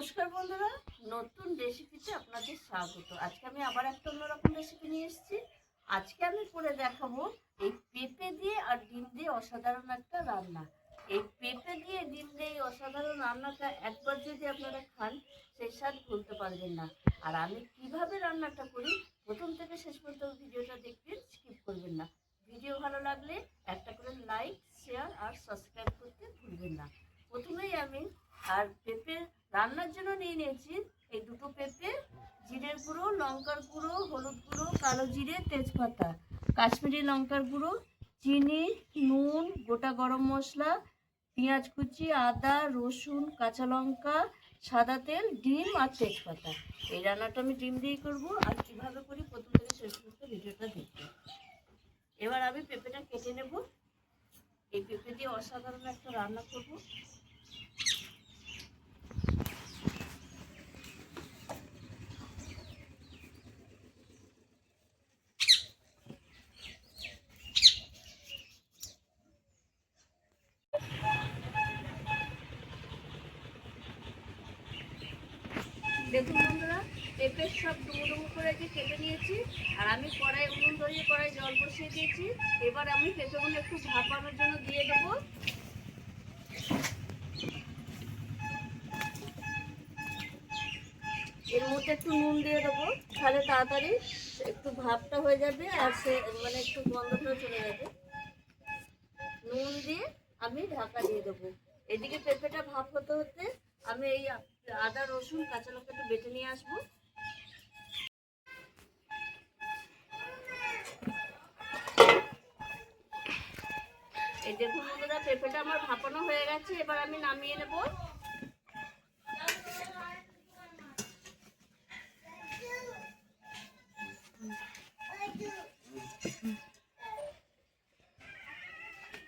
নমস্কার বন্ধুরা, নতুন রেসিপিতে আপনাদের স্বাগত। আজকে আমি আবার একটা অন্যরকম রেসিপি নিয়ে এসেছি। আজকে আমি করে দেখাবো এই পেঁপে দিয়ে আর ডিম দিয়ে অসাধারণ একটা রান্না। এই পেঁপে দিয়ে ডিম দিয়ে এই অসাধারণ রান্নাটা একবার যদি আপনারা খান, সেই স্বাদ ভুলতে পারবেন না। আর আমি কীভাবে রান্নাটা করি, প্রথম থেকে শেষ পর্যন্ত ভিডিওটা দেখবেন স্কিপ করবেন না। ভিডিও ভালো লাগলে একটা করে লাইক শেয়ার আর সাবস্ক্রাইব করতে ভুলবেন না। প্রথমেই আমি আর পেঁপে রান্নার জন্য নিয়ে নিয়েছি এই দুটো পেঁপে, জিরের গুঁড়ো, লঙ্কার গুঁড়ো, হলুদ গুঁড়ো, কালো জিরে, তেজপাতা, কাশ্মীরি লঙ্কার গুঁড়ো, চিনি, নুন, গোটা গরম মশলা, পেঁয়াজ কুচি, আদা, রসুন, কাঁচা লঙ্কা, সাদা তেল, ডিম আর তেজপাতা। এই রান্নাটা আমি ডিম দিয়ে করব। আর কীভাবে করি প্রথম থেকে শেষ পর্যন্ত ভিডিওটা দেখতে। এবার আমি পেঁপেটা কেটে নেব। এই পেঁপে দিয়ে অসাধারণ একটা রান্না করব। দেখুন বন্ধুরা পেঁপে সব ডুমো ডুমো করে যে কেটে নিয়েছি, আর আমি কড়াই উনুন ধরিয়ে কড়াই জল বসিয়ে দিয়েছি। এবার আমি পেঁপেগুলো একটু ভাপানোর জন্য দিয়ে দেবো। এর মধ্যে একটু নুন দিয়ে দেবো, তাহলে তাড়াতাড়ি একটু ভাপটা হয়ে যাবে আর সে মানে একটু গন্ধটা চলে যাবে। নুন দিয়ে আমি ঢাকা দিয়ে দেবো। এদিকে পেঁপেটা ভাপ হতে হতে আমি এই আদা, রসুন, কাঁচা লঙ্কা একটু বেটে নিয়ে আসব। এই দেখুন বন্ধুরা, পেঁপেটা আমার ভাপানো হয়ে গেছে, এবার আমি নামিয়ে নেব।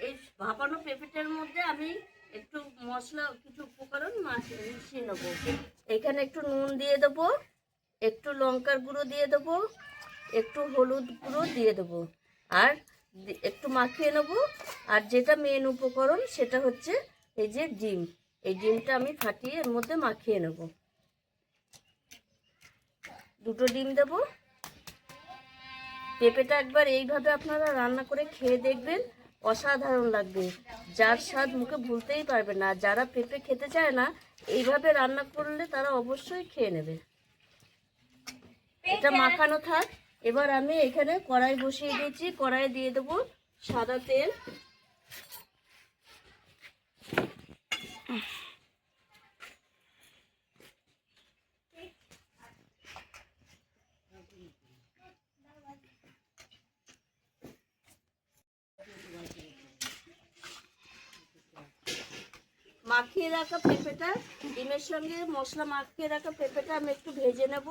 এই ভাপানো পেঁপেটার মধ্যে আমি একটু মশলা, কিছু উপকরণ, মাছ মিশিয়ে নেব। এখানে একটু নুন দিয়ে দেবো, একটু লঙ্কার গুঁড়ো দিয়ে দেবো, একটু হলুদ গুঁড়ো দিয়ে দেবো। আর একটু মাখিয়ে নেব। আর যেটা মেন উপকরণ সেটা হচ্ছে এই যে ডিম। এই ডিমটা আমি ফাটিয়ে এর মধ্যে মাখিয়ে নেব। দুটো ডিম দেবো। পেঁপেটা একবার এইভাবে আপনারা রান্না করে খেয়ে দেখবেন। অসাধারণ লাগবে। যার স্বাদ মুখে ভুলতেই পারবে না। যারা পেঁপে খেতে চায় না, এইভাবে রান্না করলে তারা অবশ্যই খেয়ে নেবে। এটা মাখানো থাক। এবার আমি এখানে কড়াই বসিয়ে দিয়েছি। কড়াই দিয়ে দেবো সাদা তেল। মাখিয়ে রাখা পেঁপেটা, ডিমের সঙ্গে মশলা মাখিয়ে রাখা পেঁপেটা আমি একটু ভেজে নেব।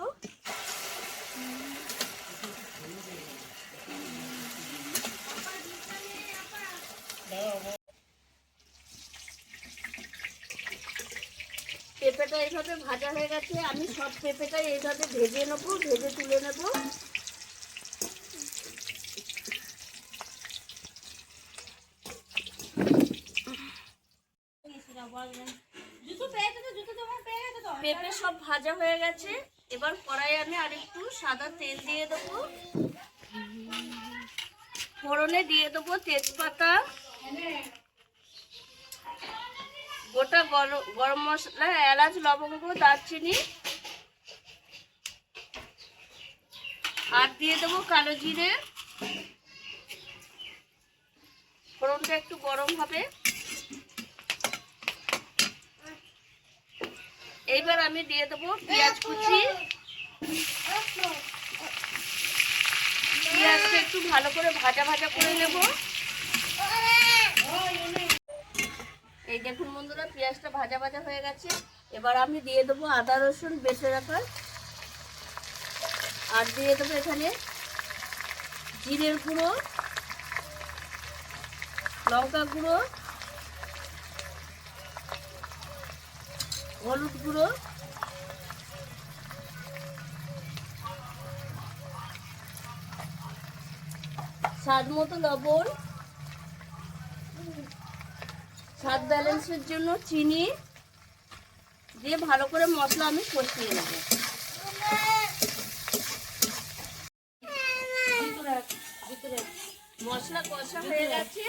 পেঁপেটা এইভাবে ভাজা হয়ে গেছে, আমি সব পেঁপেটা এইভাবে ভেজে নেব, ভেজে তুলে নেব। পেঁপে সব ভাজা হয়ে গেছে। এবার কড়াই আমি আরেকটু সাদা তেল দিয়ে দেবো। ফোড়নে দিয়ে দেবো তেজপাতা। গোটা গর- গরম মশলা, এলাচ, লবঙ্গ, দারচিনি। আর দিয়ে দেবো কালো জিরে। ফোড়নটা একটু গরম হবে। এইবার আমি দিয়ে দেবো পেঁয়াজ কুচি। পেঁয়াজটা একটু ভালো করে ভাজা ভাজা করে নেব। এই দেখুন বন্ধুরা, পেঁয়াজটা ভাজা ভাজা হয়ে গেছে। এবার আমি দিয়ে দেবো আদা, রসুন বেটে রাখা। আর দিয়ে দেবো এখানে জিরের গুঁড়ো, লঙ্কা গুঁড়ো হলুদ গুঁড়ো। স্বাদ মতো লবণ। স্বাদ ব্যালেন্সের জন্য চিনি। দিয়ে ভালো করে মশলা আমি কষিয়ে নেব। মশলা কষা হয়ে গেছে।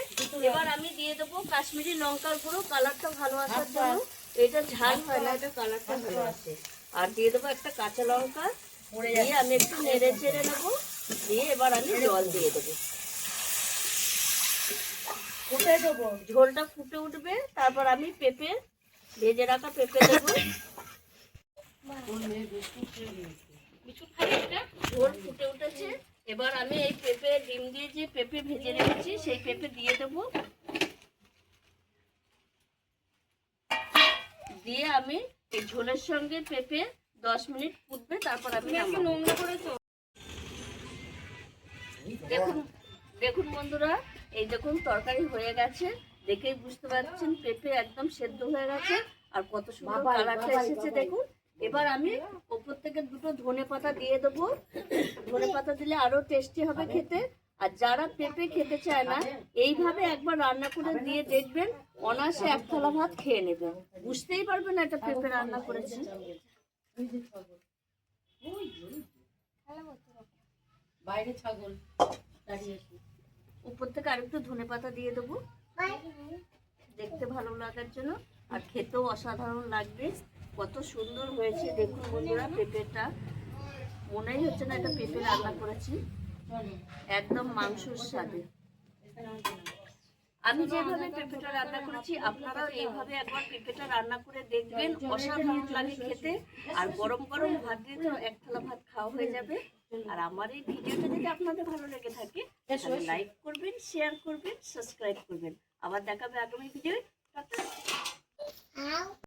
এবার আমি দিয়ে দেবো কাশ্মীরি লঙ্কার গুঁড়ো। কালারটা ভালো আসার জন্য। এটা ঝাল হয় না এটা কালারটা ভালো আসে। আর দিয়ে দেবো একটা কাঁচা লঙ্কা। দিয়ে আমি একটু নেড়ে চেড়ে নেব। দিয়ে এবার আমি জল দিয়ে দেবো। ফুটে দেবো। ঝোলটা ফুটে উঠবে তারপর আমি পেঁপে ভেজে রাখা পেঁপে দেবো। ঝোল ফুটে উঠেছে। এবার আমি এই পেঁপে ডিম দিয়ে যে পেঁপে ভেজে রেখেছি সেই পেঁপে দিয়ে দেবো। দিয়ে আমি এই ঝোলের সঙ্গে পেঁপে দশ মিনিট ফুটবে তারপর আমি নোংরা করেছ। দেখুন দেখুন বন্ধুরা এই দেখুন তরকারি হয়ে গেছে। দেখেই বুঝতে পারছেন পেঁপে একদম সেদ্ধ হয়ে গেছে আর কত সুন্দর কালারটা এসেছে দেখুন। এবার আমি ওপর থেকে দুটো ধনে পাতা দিয়ে দেবো। ধনে পাতা দিলে আরও টেস্টি হবে খেতে। আর যারা পেঁপে খেতে চায় না এইভাবে একবার রান্না করে দিয়ে দেখবেন অনায়াসে এক থালা ভাত খেয়ে নেবেন। বুঝতেই পারবেন না এটা পেঁপে রান্না করেছি। বাইরে ছাগল দাঁড়িয়ে উপর থেকে আরেকটু ধনে পাতা দিয়ে দেবো। দেখতে ভালো লাগার জন্য। আর খেতেও অসাধারণ লাগবে। কত সুন্দর হয়েছে। দেখুন বন্ধুরা পেঁপেটা। মনেই হচ্ছে না এটা পেঁপে রান্না করেছি। একদম মাংসর স্বাদে। আমি যেভাবে পেঁপেটা রান্না করেছি আপনারাও এইভাবে একবার পেঁপেটা রান্না করে দেখবেন। অসাধারণ লাগে খেতে। আর গরম গরম ভাত দিয়ে তো এক থালা ভাত খাওয়া হয়ে যাবে। আর আমার এই ভিডিওটা যদি আপনাদের ভালো লেগে থাকে লাইক করবেন শেয়ার করবেন সাবস্ক্রাইব করবেন। আবার দেখাবে আগামী ভিডিও